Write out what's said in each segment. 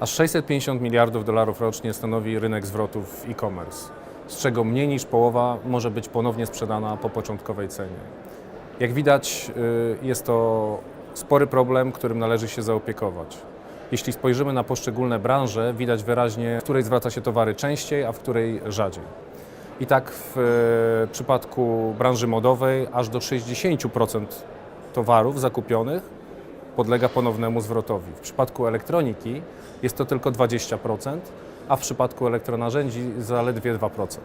Aż 650 miliardów dolarów rocznie stanowi rynek zwrotów e-commerce, z czego mniej niż połowa może być ponownie sprzedana po początkowej cenie. Jak widać, y, jest to spory problem, którym należy się zaopiekować. Jeśli spojrzymy na poszczególne branże, widać wyraźnie, w której zwraca się towary częściej, a w której rzadziej. I tak w e, przypadku branży modowej aż do 60% towarów zakupionych podlega ponownemu zwrotowi. W przypadku elektroniki jest to tylko 20%, a w przypadku elektronarzędzi zaledwie 2%.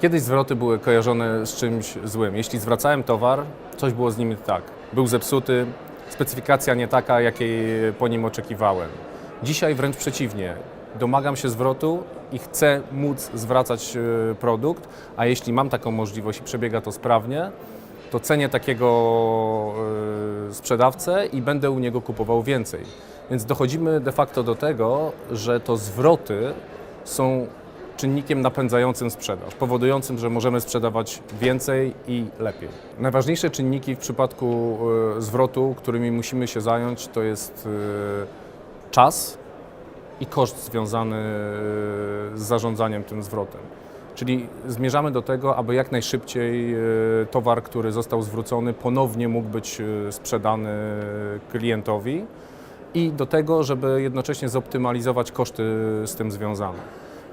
Kiedyś zwroty były kojarzone z czymś złym. Jeśli zwracałem towar, coś było z nim tak. Był zepsuty, specyfikacja nie taka, jakiej po nim oczekiwałem. Dzisiaj wręcz przeciwnie. Domagam się zwrotu i chcę móc zwracać e, produkt, a jeśli mam taką możliwość i przebiega to sprawnie, to cenię takiego e, sprzedawcę i będę u niego kupował więcej. Więc dochodzimy de facto do tego, że to zwroty są czynnikiem napędzającym sprzedaż, powodującym, że możemy sprzedawać więcej i lepiej. Najważniejsze czynniki w przypadku e, zwrotu, którymi musimy się zająć, to jest e, czas i koszt związany z zarządzaniem tym zwrotem. Czyli zmierzamy do tego, aby jak najszybciej e, towar, który został zwrócony, ponownie mógł być e, sprzedany klientowi i do tego, żeby jednocześnie zoptymalizować koszty z tym związane.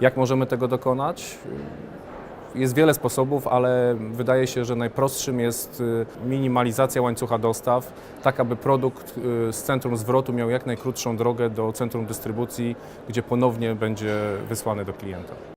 Jak możemy tego dokonać? Jest wiele sposobów, ale wydaje się, że najprostszym jest minimalizacja łańcucha dostaw, tak aby produkt z centrum zwrotu miał jak najkrótszą drogę do centrum dystrybucji, gdzie ponownie będzie wysłany do klienta.